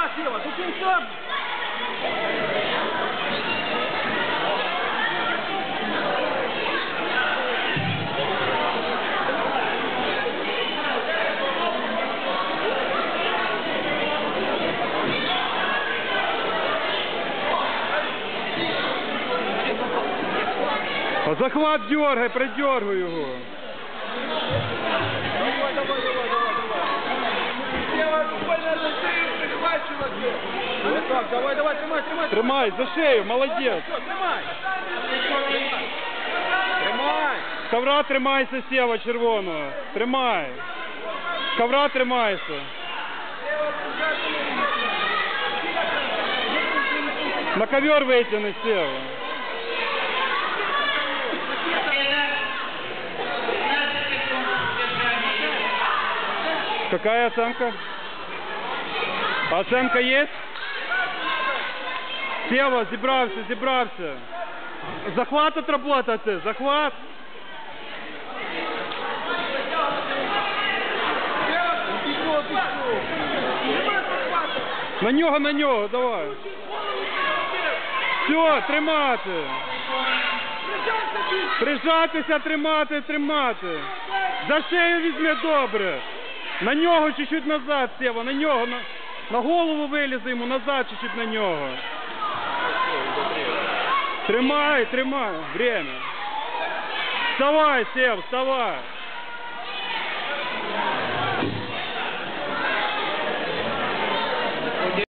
Сюда, Сева, тут все. Захват дергай, придергай його. Так, давай, давай, тримай, тримай. Тримай, за шею, молодець. Все, тримай. Тримай. Ковра тримайся, Сєва, червоного. Тримай. Ковра тримайся. На ковер витягни, Сєва. Какая оценка? Оценка есть? Сева, зібрався, зібрався. Захват отработати, захват. На нього, на нього, давай. Все, тримати. Прижатися, тримати, тримати. За шею візьми добре. На нього чуть-чуть назад, Сева, на нього. На, на голову вилізе йому, назад чуть-чуть на нього. Тримай, тримай, время. Вставай, Сев, вставай.